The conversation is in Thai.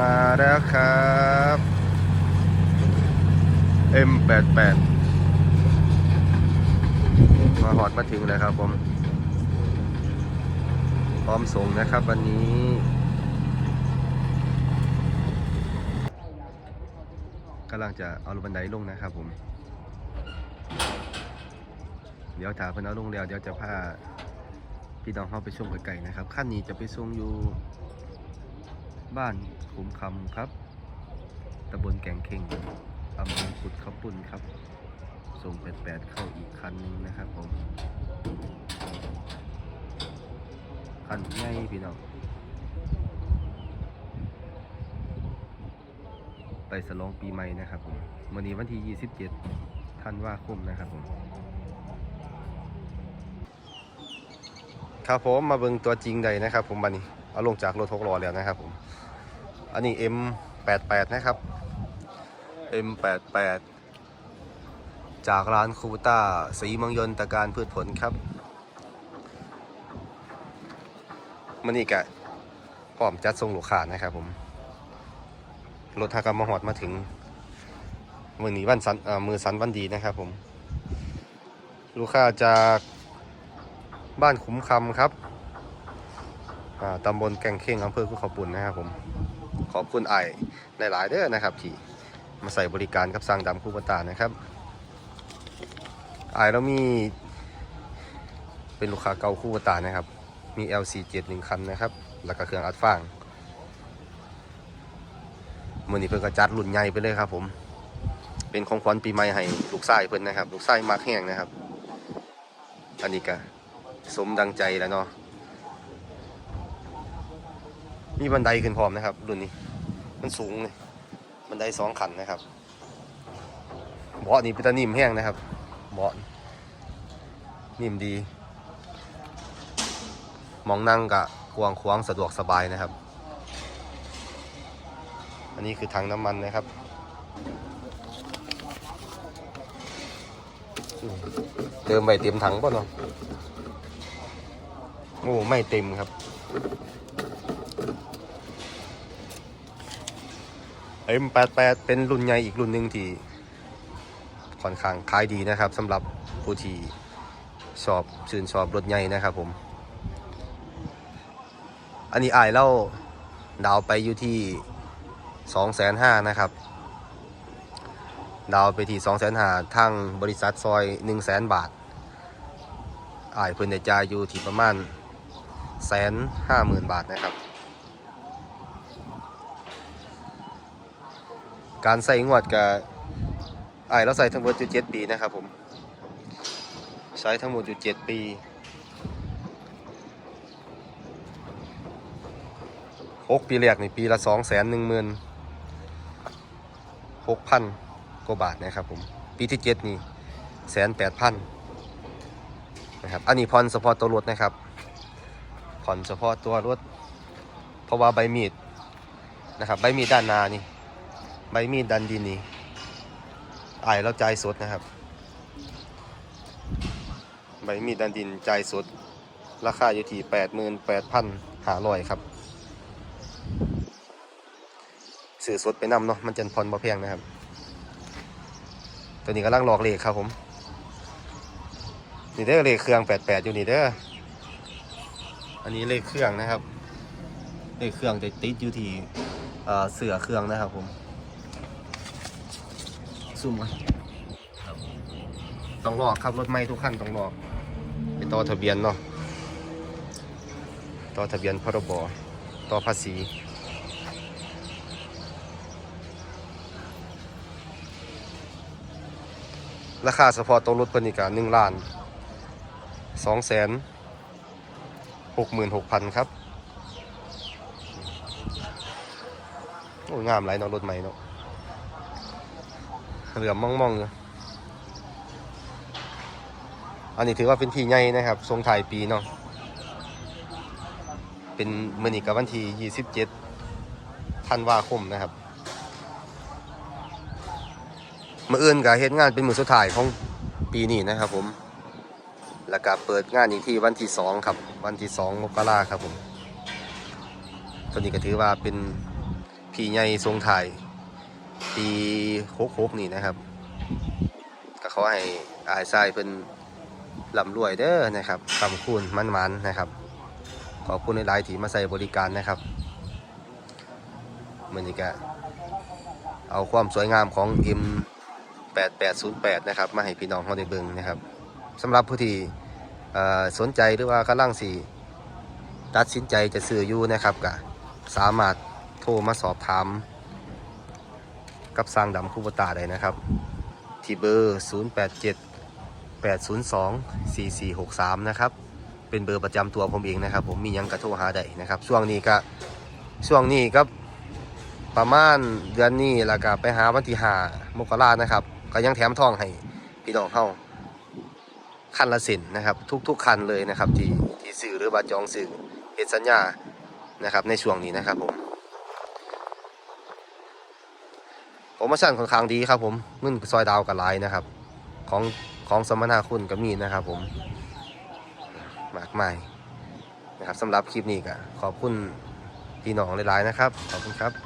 มาแล้วครับ M88 มาหอดมาถึงแล้วครับผม พร้อมส่งนะครับวันนี้กำลังจะเอาลงบันไดลงนะครับผม เดี๋ยวถามเพิ่นเอาลงแล้ว เดี๋ยวจะพาพี่น้องเข้าไปชมไกลๆนะครับ ขั้นนี้จะไปส่งอยู่บ้าน ขุมคำครับตำบลแกงเข่งอำเภอกุดข้าวปุ่นครับ ส่งแปดเข้าอีกคันหนึงนะครับผมคันใหญ่พี่น้องไปสลองปีใหม่นะครับผมวันนี้วันที่ 27ธันวาคมนะครับผม ครับผมมาเบิ่งตัวจริงใดนะครับ ผมบันนี้ เอาลงจากรถทกล้อแล้วนะครับผม อันนี้ M88 นะครับ M88 จากร้านคูต้าสีมืองยนตะการพืชผลครับมันนี่กะพร้อมจัดส่งลูกค้านะครับผม รถทากรรมาหอดมาถึงมือนี้วันสันเอ่อมือสันวันดีนะครับผม ลูกค้าจากบ้านขุมคำครับอ่าตำบลแก่งเข่งอำเภอกุขปุ่นนะครับผม ขอบคุณไอ้หลาย ๆเด้อนะครับ ที่มาใส่บริการกับสร้างดำคู่ปตานะครับไอ้เรามีเป็นลูกค้าเก่าคู่ปตานะครับ มี LC7 หนึ่งคันนะครับ แล้วก็เครื่องอัดฟางมื่อนี้เพิ่นก็จัดรุ่นใหญ่ไปเลยครับ ผม เป็นของขวัญปีใหม่ให้ลูกชายเพิ่นนะครับ ลูกชายมักแห้งนะครับ อันนี้ก็สมดังใจแล้วเนาะมีบันไดขึ้นพร้อมนะครับ รุ่นนี้ มันสูงเลยบันไดสองขันนะครับเบาะนี่เป็นตานิ่มแห้งนะครับเบาะนิ่มดี มองนั่งกะกวางขวางสะดวกสบายนะครับ อันนี้คือถังน้ำมันนะครับเติมไปเต็มถังป่ะเนาะโอ้ไม่เต็มครับ M88 เป็นรุ่นใหญ่อีกรุ่นหนึ่งที่ค่อนข้างขายดีนะครับสำหรับผู้ที่ชอบชื่นชอบรถใหญ่นะครับผม อันนี้อายเล่าดาวไปอยู่ที่สองแสนห้านะครับ ดาวไปที่สองแสนห้าทางบริษัทซอยหนึ่งแสนบาทอายเพิ่นได้จ่ายอยู่ที่ประมาณแสนห้าหมื่นบาทนะครับ การใส่งวดกับไอเราใส่ทั้งหมดอยู่เจ็ดปีนะครับผมใช้ทั้งหมดอยู่เจ็ดปี หกปีแรกนี่ปีละสองแสนหนึ่งหมื่นหกพันกว่าบาทนะครับผม ปีที่เจ็ดนี่แสนแปดพันนะครับ อันนี้ผ่อนเฉพาะตัวรถนะครับ ผ่อนเฉพาะตัวรถ เพราะว่าใบมีดนะครับ ใบมีดด้านหน้านี่ ใบมีดดันดินนี่อายเราจ่ายสดนะครับ ใบมีดดันดินใจสด ราคาอยู่ที่แปดหมื่นแปดพันหาร้อยครับสื่อสดไปนำเนาะมันจะพรบ่แพงนะครับ ตัวนี้กำลังหลอกเลขครับผม นี่เด้อเลขเครื่อง88อยู่นี่เด้ออันนี้เลขเครื่องนะครับ เลขเครื่องจะติดอยู่ที่เอ่อเสือเครื่องนะครับผม ซูมกันครับต้องหลอกครับรถไม่ทุกขั้นต้องหลอกไปต่อทะเบียนเนาะต่อทะเบียนพรบต่อภาษีราคาเฉพาะตัวรถเพิ่นนี่ก็หนึ่งล้านสองแสนหกหมื่นหกพันครับ โอ้ยงามหลายเนาะรถใหม่เนาะ เหลือมมองๆเลยอันนี้ถือว่าเป็นทีใหญ่นะครับทรงถ่ายปีเนาะเป็นมือนีกับวันที่27ธันวาคมนะครับมื่ออื่นก็เฮ็ดงานเป็นมือสุดท้ายของปีนี้นะครับผม แล้วก็เปิดงานอีกที่วันที่สองครับ วันที่สองมกราครับผมตัวนี้ก็ถือว่าเป็นพี่ใหญ่ทรงไทาย ปีหกหกนี่นะครับก็ขอให้อายทรายเป็นลำรวยเด้อนะครับคำคูณมันมันๆนะครับ ขอบคุณในหลายๆที่มาใส่บริการนะครับมันนี่ก็เอาความสวยงามของ M 8808นะครับมาให้พี่น้องเขาได้เบิ่งนะครับสำหรับผู้ที่สนใจหรือว่ากำลังสีตัดสินใจจะซื้ออยู่นะครับก็สามารถโทรมาสอบถาม กับสร้างดำคูบตาได้นะครับ ที่เบอร์ 087 802 4463 นะครับ เป็นเบอร์ประจำตัวผมเองนะครับ ผมมียังกระโทรหาได้นะครับ ช่วงนี้ก็ช่วงนี้ก็ประมาณเดือนนี้แล้วก็ไปหาวันที่หามกรานะครับ ก็ยังแถมทองให้พี่น้องเฮาคันละสินนะครับ ทุก ๆ คันเลยนะครับ ที่ที่ซื้อหรือว่าจองซื้อเฮ็ดสัญญานะครับในช่วงนี้นะครับผม โป รโมชั่นค่อนข้างดีครับผมมึนซอยดาวกับไลน์นะครับ ของของสมนาคุณก็มีนะครับผมมากมายนะครับสำหรับคลิปนี้ก็ขอบคุณพี่น้องหลายๆนะครับ ขอบคุณครับ